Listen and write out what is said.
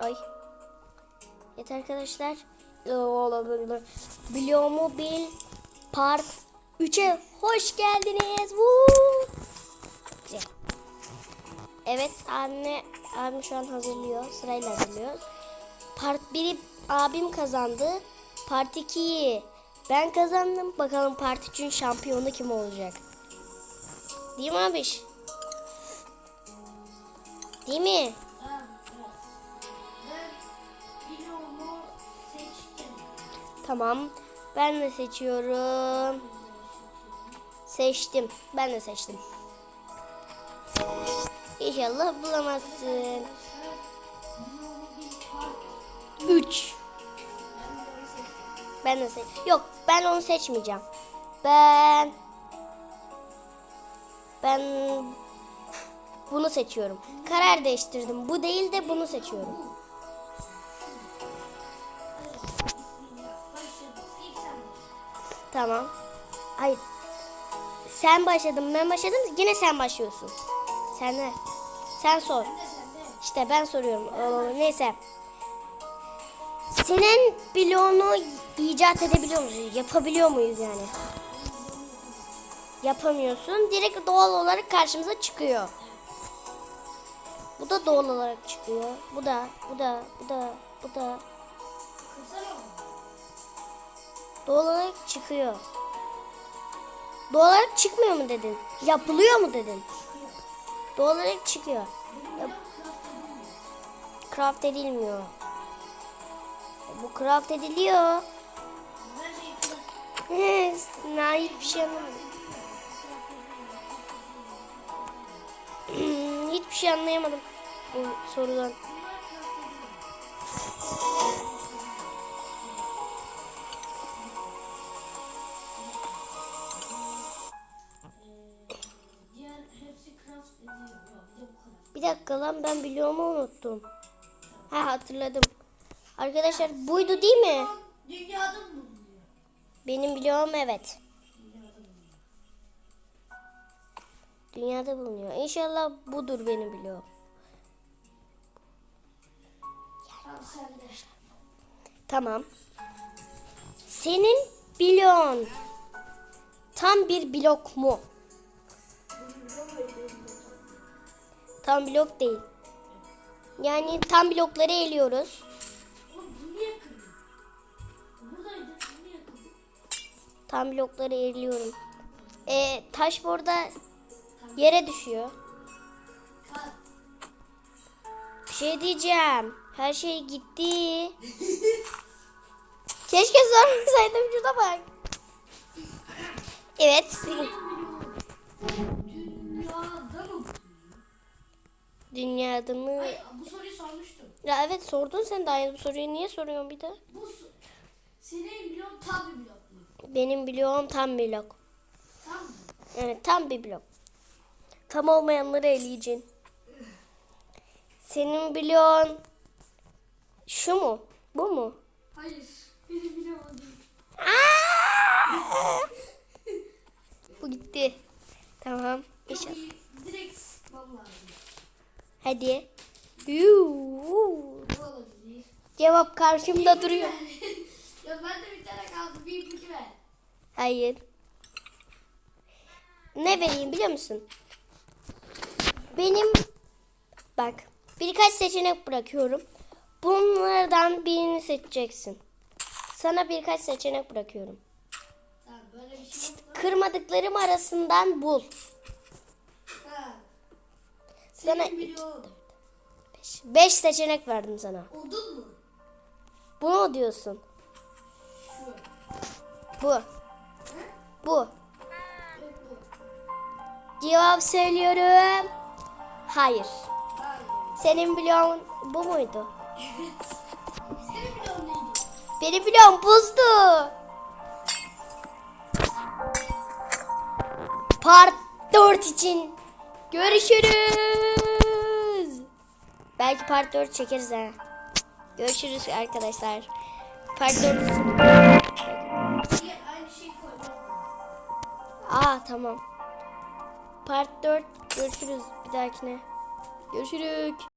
Ay. Evet arkadaşlar. Bilomobil Part 3'e hoş geldiniz. Woo! Güzel. Evet anne abim şu an hazırlıyor. Sırayla hazırlıyor. Part 1'i abim kazandı. Part 2'yi ben kazandım. Bakalım Part 3'ün şampiyonu kim olacak? Değil mi abiş? Değil mi? Tamam. Ben de seçiyorum. Seçtim. Ben de seçtim. İnşallah bulamazsın. 3. Ben de seç. Yok, ben onu seçmeyeceğim. Ben ben bunu seçiyorum. Karar değiştirdim. Bu değil de bunu seçiyorum. Tamam. Hayır. Sen başladın, ben başladım. Yine sen başlıyorsun. Sen ne? Sen sor. İşte ben soruyorum. Ee, neyse. Senin bloğunu icat edebiliyor muyuz? Yapabiliyor muyuz yani? Yapamıyorsun. Direkt doğal olarak karşımıza çıkıyor. Bu da doğal olarak çıkıyor. Bu da, bu da, bu da, bu da. Doğal olarak çıkıyor. Doğal olarak çıkmıyor mu dedin? Yapılıyor mu dedin? Doğal olarak çıkıyor. Yap- craft edilmiyor. E, Bu craft ediliyor. He, na hiçbir şey anlamadım. Hiçbir şey anlayamadım bu sorudan. Bir dakika lan ben bloğumu unuttum. Ha hatırladım. Arkadaşlar buydu değil mi? Dünyada mı? Benim bloğum evet. Dünyada bulunuyor. İnşallah budur benim bloğum. Tamam. Senin bloğun tam bir blok mu? Tam blok değil. Yani tam blokları eliyoruz. Tam blokları eliyorum. E, taş burada yere düşüyor. Bir şey diyeceğim. Her şey gitti. Keşke sormasaydım şuna bak. Evet. Dünyada mı? Hayır bu soruyu sormuştum. Ya evet sordun sen daha yeni bu soruyu. Niye soruyorsun bir de? Bu so- senin blok tam bir blok mu? Benim bloğum tam bir blok. Tam mı? Evet tam bir blok. Tam olmayanları eleyeceksin. Senin bloğun şu mu? Bu mu? Hayır. Benim bilemedim. Aa! Bu gitti. Tamam. Çok İnşallah. iyi. Direkt sıkmam lazım. Hadi. Yuu. Bu olabilir. Cevap karşımda duruyor. ya ben de bir tane kaldı. Bir ipucu ver. Hayır. Ne vereyim biliyor musun? Benim bak birkaç seçenek bırakıyorum. Bunlardan birini seçeceksin. Sana birkaç seçenek bırakıyorum. Tamam böyle bir şey. Kırmadıklarım arasından bul. Sana Senin bloğun. 5 seçenek verdim sana. Odun mu? Bu mu diyorsun? Şu. Bu. Bu. Cevap söylüyorum. Hayır. Hayır. Senin bloğun bu muydu? Evet. Senin bloğun neydi? Benim bloğum buzdu. Part 4 için görüşürüz. Belki part 4 çekeriz ha. Görüşürüz arkadaşlar. Part 4 için. Diğer aynı şeyi koymam. Aa tamam. Part 4 görüşürüz bir dahakine. Görüşürük.